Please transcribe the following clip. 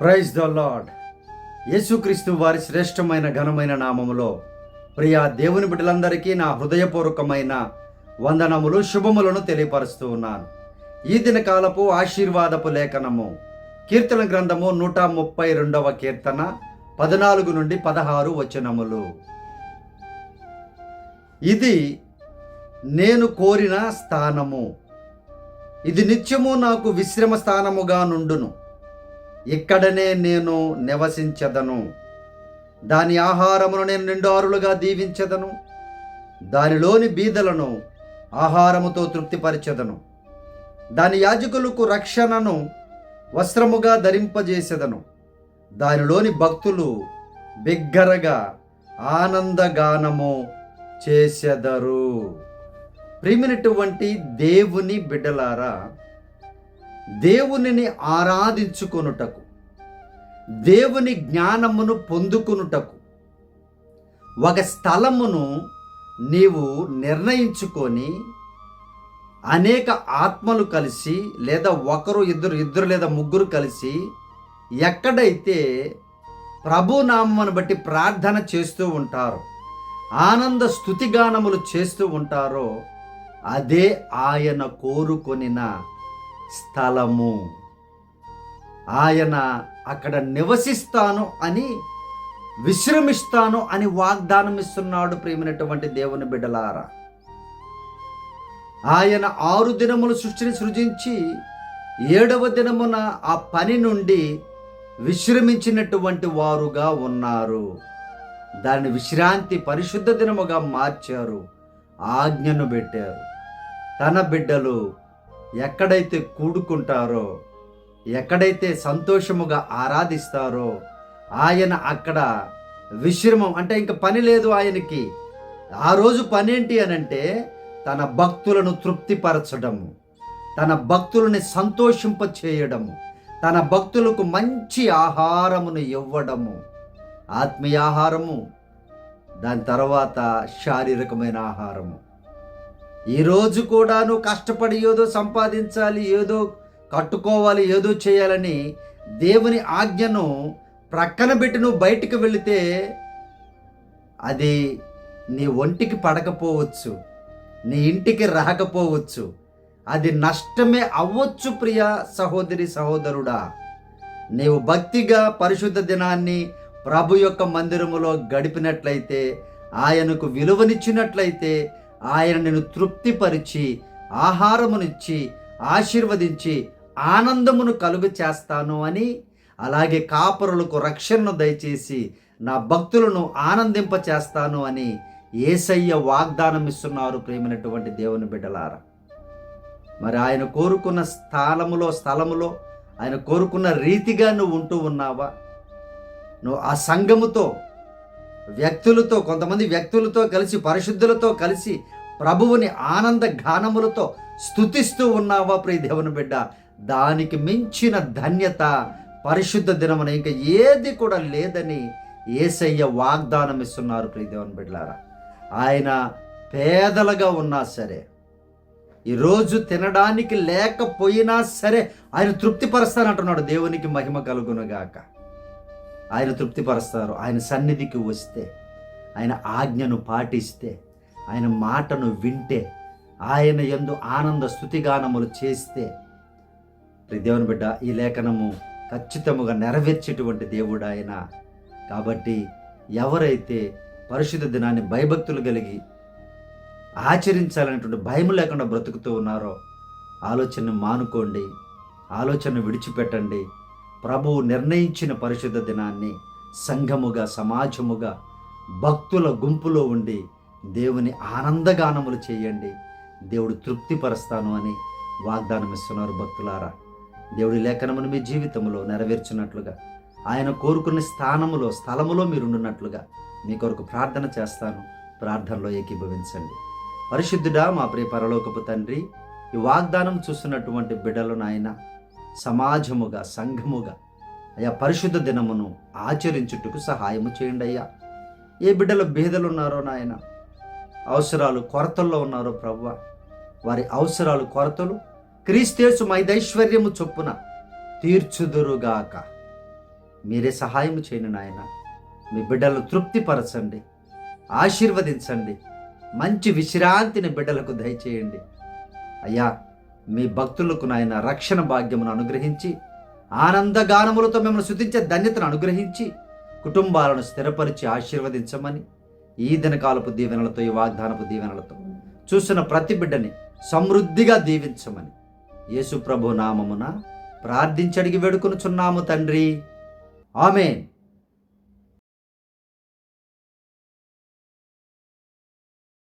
Praise the lord. యేసుక్రీస్తు వారి శ్రేష్టమైన ఘనమైన నామములో ప్రియా దేవుని బిడ్డలందరికీ నా హృదయపూర్వకమైన వందనములు శుభములను తెలియపరుస్తూ ఉన్నాను. ఈ దినకాలపు ఆశీర్వాదపు లేఖనము కీర్తన గ్రంథము నూట ముప్పై రెండవ కీర్తన పద్నాలుగు నుండి పదహారు వచనములు. ఇది నేను కోరిన స్థానము. ఇది నిత్యము నాకు విశ్రమ స్థానముగా నుండును. ఇక్కడనే నేను నివసించదను. దాని ఆహారమును నేను నిండారులుగా దీవించదను. దానిలోని బీదలను ఆహారముతో తృప్తిపరచదను. దాని యాజకులకు రక్షణను వస్త్రముగా ధరింపజేసెదను. దానిలోని భక్తులు బిగ్గరగా ఆనందగానము చేసెదరు. ప్రిమినటువంటి దేవుని బిడ్డలారా దేవునిని ఆరాధించుకొనుటకు దేవుని జ్ఞానమును పొందుకొనుటకు ఒక స్థలమును నీవు నిర్ణయించుకొని అనేక ఆత్మలు కలిసి లేదా ఒకరు ఇద్దరు ఇద్దరు లేదా ముగ్గురు కలిసి ఎక్కడైతే ప్రభునామను బట్టి ప్రార్థన చేస్తూ ఉంటారో ఆనంద స్థుతిగానములు చేస్తూ ఉంటారో అదే ఆయన కోరుకొనిన స్థలము. ఆయన అక్కడ నివసిస్తాను అని విశ్రమిస్తాను అని వాగ్దానం ఇస్తున్నాడు ప్రేమైనటువంటి దేవుని బిడ్డలారా. ఆయన ఆరు దినములు సృష్టిని సృజించి ఏడవ దినమున ఆ పని నుండి విశ్రమించినటువంటి వారుగా ఉన్నారు. దాన్ని విశ్రాంతి పరిశుద్ధ దినముగా మార్చారు. ఆజ్ఞను పెట్టారు. తన బిడ్డలు ఎక్కడైతే కూడుకుంటారో ఎక్కడైతే సంతోషముగా ఆరాధిస్తారో ఆయన అక్కడ విశ్రమం అంటే ఇంక పని లేదు ఆయనకి. ఆ రోజు పని ఏంటి అని అంటే తన భక్తులను తృప్తిపరచడము తన భక్తులని సంతోషింప చేయడము తన భక్తులకు మంచి ఆహారమును ఇవ్వడము ఆత్మీయ ఆహారము దాని తర్వాత శారీరకమైన ఆహారము. ఈరోజు కూడా నువ్వు కష్టపడి ఏదో సంపాదించాలి ఏదో కట్టుకోవాలి ఏదో చేయాలని దేవుని ఆజ్ఞను ప్రక్కన పెట్టి నువ్వు బయటికి వెళితే అది నీ ఒంటికి పడకపోవచ్చు నీ ఇంటికి రాకపోవచ్చు అది నష్టమే అవ్వచ్చు ప్రియ సహోదరి సహోదరుడా. నీవు భక్తిగా పరిశుద్ధ దినాన్ని ప్రభు యొక్క మందిరములో గడిపినట్లయితే ఆయనకు విలువనిచ్చినట్లయితే ఆయన నేను తృప్తిపరిచి ఆహారమునిచ్చి ఆశీర్వదించి ఆనందమును కలుగు చేస్తాను అని అలాగే కాపరులకు రక్షణను దయచేసి నా భక్తులను ఆనందింప చేస్తాను అని ఏసయ్య వాగ్దానం ఇస్తున్నారు ప్రేమైనటువంటి దేవుని బిడ్డలారా. మరి ఆయన కోరుకున్న స్థలములో స్థలములో ఆయన కోరుకున్న రీతిగా నువ్వు ఉంటూ ఉన్నావా? నువ్వు ఆ సంఘముతో వ్యక్తులతో కొంతమంది వ్యక్తులతో కలిసి పరిశుద్ధులతో కలిసి ప్రభువుని ఆనంద గానములతో స్థుతిస్తూ ఉన్నావా ప్రియ దేవుని బిడ్డ? దానికి మించిన ధన్యత పరిశుద్ధ దినమున ఇంకా ఏది కూడా లేదని ఏసయ్య వాగ్దానం ఇస్తున్నారు ప్రియ దేవుని బిడ్డలారా. ఆయన పేదలుగా ఉన్నా సరే ఈరోజు తినడానికి లేకపోయినా సరే ఆయన తృప్తిపరుస్తానంటున్నాడు. దేవునికి మహిమ కలుగునుగాక. ఆయన తృప్తిపరుస్తారు. ఆయన సన్నిధికి వస్తే ఆయన ఆజ్ఞను పాటిస్తే ఆయన మాటను వింటే ఆయన ఎందు ఆనంద స్థుతిగానములు చేస్తే దేవుని బిడ్డ ఈ లేఖనము ఖచ్చితముగా నెరవేర్చేటువంటి దేవుడు ఆయన. కాబట్టి ఎవరైతే పరిశుద్ధ దినాన్ని భయభక్తులు కలిగి ఆచరించాలనేటువంటి భయం లేకుండా బ్రతుకుతూ ఉన్నారో ఆలోచనను మానుకోండి ఆలోచన విడిచిపెట్టండి ప్రభువు నిర్ణయించిన పరిశుద్ధ దినాన్ని సంఘముగా సమాజముగా భక్తుల గుంపులో ఉండి దేవుని ఆనందగానములు చేయండి. దేవుడు తృప్తిపరుస్తాను అని వాగ్దానం ఇస్తున్నారు భక్తులారా. దేవుడి లేఖనమును మీ జీవితంలో నెరవేర్చినట్లుగా ఆయన కోరుకున్న స్థానములో స్థలములో మీరుండున్నట్లుగా మీ కొరకు ప్రార్థన చేస్తాను. ప్రార్థనలో ఏకీభవించండి. పరిశుద్ధుడా మా ప్రియ పరలోకపు తండ్రి ఈ వాగ్దానం చూస్తున్నటువంటి బిడ్డలు నాయన సమాజముగా సంఘముగా. అయ్యా పరిశుద్ధ దినమును ఆచరించుటకు సహాయము చేయండి అయ్యా. ఏ బిడ్డలు బేదలు ఉన్నారో నాయన అవసరాలు కొరతల్లో ఉన్నారో ప్రవ్వ వారి అవసరాలు కొరతలు క్రీస్తేసు మైదైశ్వర్యము చొప్పున తీర్చుదురుగాక. మీరే సహాయం చేయండి నాయన. మీ బిడ్డలను తృప్తిపరచండి ఆశీర్వదించండి మంచి విశ్రాంతిని బిడ్డలకు దయచేయండి. అయ్యా మీ భక్తులకు నాయన రక్షణ భాగ్యమును అనుగ్రహించి ఆనందగానములతో మిమ్మల్ని శుద్ధించే ధన్యతను అనుగ్రహించి కుటుంబాలను స్థిరపరిచి ఆశీర్వదించమని ఈ దినకాలపు దీవెనలతో ఈ వాగ్దానపు దీవెనలతో చూసిన ప్రతి బిడ్డని సమృద్ధిగా దీవించమని యేసుప్రభు నామమున ప్రార్థించడిగి వేడుకొనుచున్నాము తండ్రి. ఆమెన్.